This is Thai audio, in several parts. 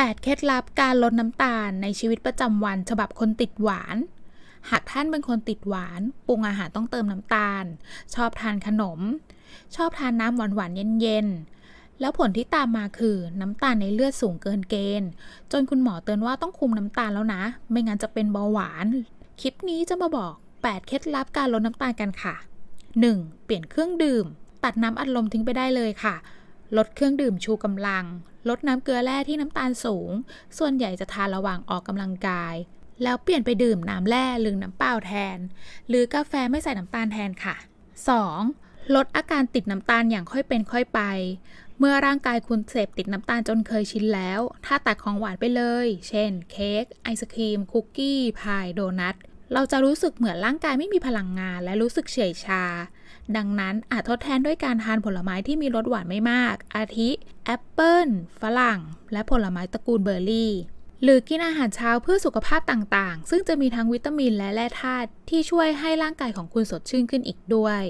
8 เคล็ดลับการลดน้ำตาลในชีวิตประจำวัน ฉบับคนติดหวาน หากท่านเป็นคนติดหวาน ปรุงอาหารต้องเติมน้ำตาล ชอบทานขนม ชอบทานน้ำหวานๆเย็นๆ แล้วผลที่ตามมาคือน้ำตาลในเลือดสูงเกินเกณฑ์ จนคุณหมอเตือนว่าต้องคุมน้ำตาลแล้วนะ ไม่งั้นจะเป็นเบาหวาน คลิปนี้จะมาบอก 8 เคล็ดลับการลดน้ำตาลกันค่ะ 1. เปลี่ยนเครื่องดื่ม ตัดน้ำอัดลมทิ้งไปได้เลยค่ะ ลดเครื่องดื่มชูกำลัง ลดน้ำเกลือแร่ที่น้ำตาลสูง ส่วนใหญ่จะทานระหว่างออกกำลังกาย แล้วเปลี่ยนไปดื่มน้ำแร่หรือน้ำเปล่าแทน หรือกาแฟไม่ใส่น้ำตาลแทนค่ะ 2. ลดอาการติดน้ำตาลอย่างค่อยเป็นค่อยไป เมื่อร่างกายคุณเสพติดน้ำตาลจนเคยชินแล้ว ถ้าตัดของหวานไปเลย เช่น เค้ก ไอศครีม คุกกี้ พาย โดนัท เราจะรู้สึกเหมือนร่างกายไม่มีพลังงานและรู้สึกเฉยชา ดังนั้นอาจทดแทนด้วยการทานผลไม้ที่มีรสหวานไม่มาก อาทิแอปเปิลฝรั่ง และผลไม้ตระกูลเบอร์รี่ หรือกินอาหารเช้าเพื่อสุขภาพต่างๆ ซึ่งจะมีทั้งวิตามินและแร่ธาตุที่ช่วยให้ร่างกายของคุณสดชื่นขึ้นอีกด้วย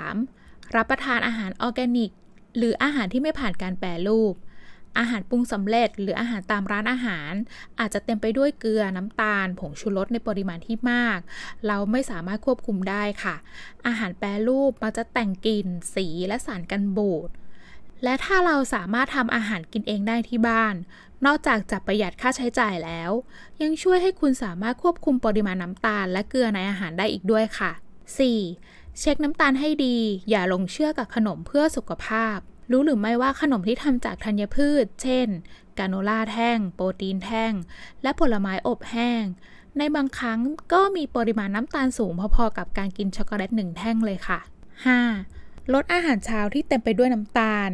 3. รับประทานอาหารออร์แกนิก หรืออาหารที่ไม่ผ่านการแปรรูป อาหารปรุงสำเร็จ หรืออาหารตามร้านอาหาร อาจจะเต็มไปด้วยเกลือน้ำตาล ผงชูรสในปริมาณที่มาก เราไม่สามารถควบคุมได้ค่ะ อาหารแปรรูปมักจะแต่งกลิ่น สีและสารกันบูดและถ้าเราสามารถทำอาหารกินเองได้ที่บ้าน นอกจากจะประหยัดค่าใช้จ่ายแล้ว ยังช่วยให้คุณสามารถควบคุมปริมาณน้ำตาล และเกลือในอาหารได้อีกด้วยค่ะ 4. เช็คน้ำตาลให้ดี อย่าหลงเชื่อกับขนมเพื่อสุขภาพ รู้หรือไม่ว่าขนมที่ทำจากธัญพืช เช่น กาโนล่าแท่ง โปรตีนแท่ง และผลไม้อบแห้ง ในบางครั้งก็มีปริมาณน้ำตาลสูงพอๆกับการกินช็อกโกแลตหนึ่งแท่งเลยค่ะ 5. ลดอาหารเช้าที่เต็มไปด้วยน้ำตาล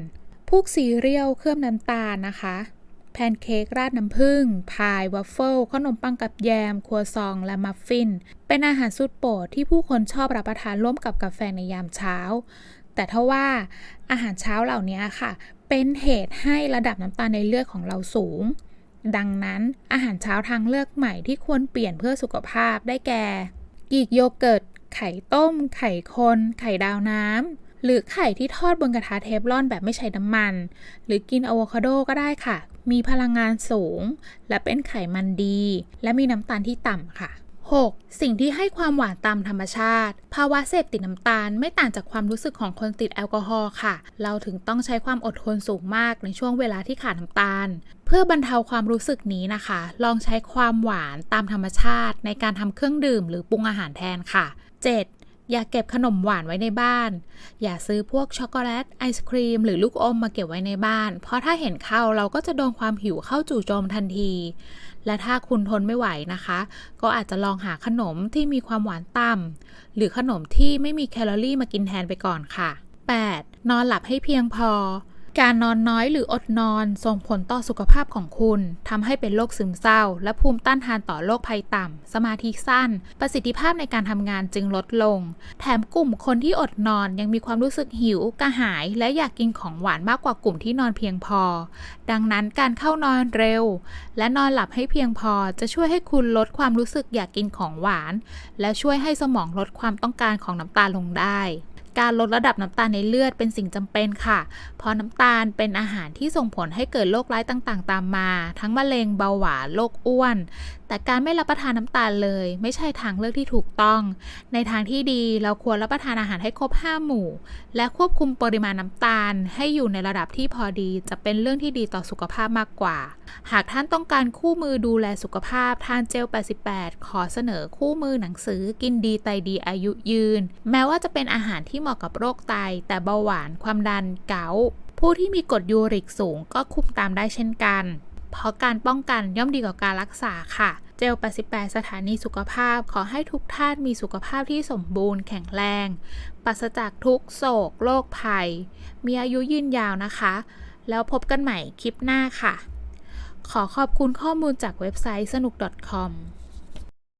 พวกซีเรียลเคลือบน้ำตาลนะคะ แพนเค้กราดน้ำผึ้ง พายวัฟเฟิล ขนมปังกับแยม ครัวซอง และมัฟฟิน เป็นอาหารสุดโปรดที่ผู้คนชอบรับประทานร่วมกับกาแฟในยามเช้า แต่ถ้าว่าอาหารเช้าเหล่านี้ค่ะ เป็นเหตุให้ระดับน้ำตาลในเลือดของเราสูง ดังนั้นอาหารเช้าทางเลือกใหม่ที่ควรเปลี่ยนเพื่อสุขภาพได้แก่กีกโยเกิร์ต ไข่ต้ม ไข่คน ไข่ดาวน้ำ หรือไข่ที่ทอดบนกระทะเทฟลอนแบบไม่ใช้น้ำมัน หรือกินอะโวคาโดก็ได้ค่ะ มีพลังงานสูง และเป็นไขมันดี และมีน้ำตาลที่ต่ำค่ะ 6. สิ่งที่ให้ความหวานตามธรรมชาติ ภาวะเสพติดน้ำตาลไม่ต่างจากความรู้สึกของคนติดแอลกอฮอล์ค่ะ เราถึงต้องใช้ความอดทนสูงมากในช่วงเวลาที่ขาดน้ำตาล เพื่อบรรเทาความรู้สึกนี้นะคะ ลองใช้ความหวานตามธรรมชาติ ในการทำเครื่องดื่มหรือปรุงอาหารแทนค่ะ 7. อย่าเก็บขนมหวานไว้ในบ้าน อย่าซื้อพวกช็อกโกแลตไอศครีม หรือลูกอมมาเก็บไว้ในบ้าน เพราะถ้าเห็นเข้าเราก็จะโดนความหิวเข้าจู่โจมทันที และถ้าคุณทนไม่ไหวนะคะ ก็อาจจะลองหาขนมที่มีความหวานต่ำหรือขนมที่ไม่มีแคลอรี่มากินแทนไปก่อนค่ะ 8. นอนหลับให้เพียงพอ การนอนน้อยหรืออดนอนส่งผลต่อสุขภาพของคุณทำให้เป็นโรคซึมเศร้า และภูมิต้านทานต่อโรคภัยต่ำสมาธิสั้น ประสิทธิภาพในการทำงานจึงลดลง แถมกลุ่มคนที่อดนอนยังมีความรู้สึกหิว กระหาย และอยากกินของหวานมากกว่ากลุ่มที่นอนเพียงพอ ดังนั้นการเข้านอนเร็ว และนอนหลับให้เพียงพอจะช่วยให้คุณลดความรู้สึกอยากกินของหวาน และช่วยให้สมองลดความต้องการของน้ำตาลลงได้ การลดระดับน้ำตาลในเลือดเป็นสิ่งจำเป็นค่ะ เพราะน้ำตาลเป็นอาหารที่ส่งผลให้เกิดโรคร้ายต่างๆ ตามมา ทั้งมะเร็งเบาหวานโรคอ้วน แต่การไม่รับประทานน้ำตาลเลย ไม่ใช่ทางเลือกที่ถูกต้อง ในทางที่ดีเราควรรับประทานอาหารให้ครบ 5 หมู่ และควบคุมปริมาณน้ำตาล ให้อยู่ในระดับที่พอดี จะเป็นเรื่องที่ดีต่อสุขภาพมากกว่า หากท่านต้องการคู่มือดูแลสุขภาพทานเจล 88 ขอเสนอคู่มือหนังสือกินดีไตดีอายุยืน แม้ว่าจะเป็นอาหารที่มาะกับโรคไต แต่เบาหวาน ความดัน เกาต์ผู้ที่มีกรดยูริกสูงก็คุมตามได้เช่นกัน เพราะการป้องกันย่อมดีกว่าการรักษาค่ะ เจล 88 สถานีสุขภาพ ขอให้ทุกท่านมีสุขภาพที่สมบูรณ์แข็งแรง ปราศจากทุกโศก โรคภัย มีอายุยืนยาวนะคะ แล้วพบกันใหม่คลิปหน้าค่ะ ขอขอบคุณข้อมูลจากเว็บไซต์สนุก .com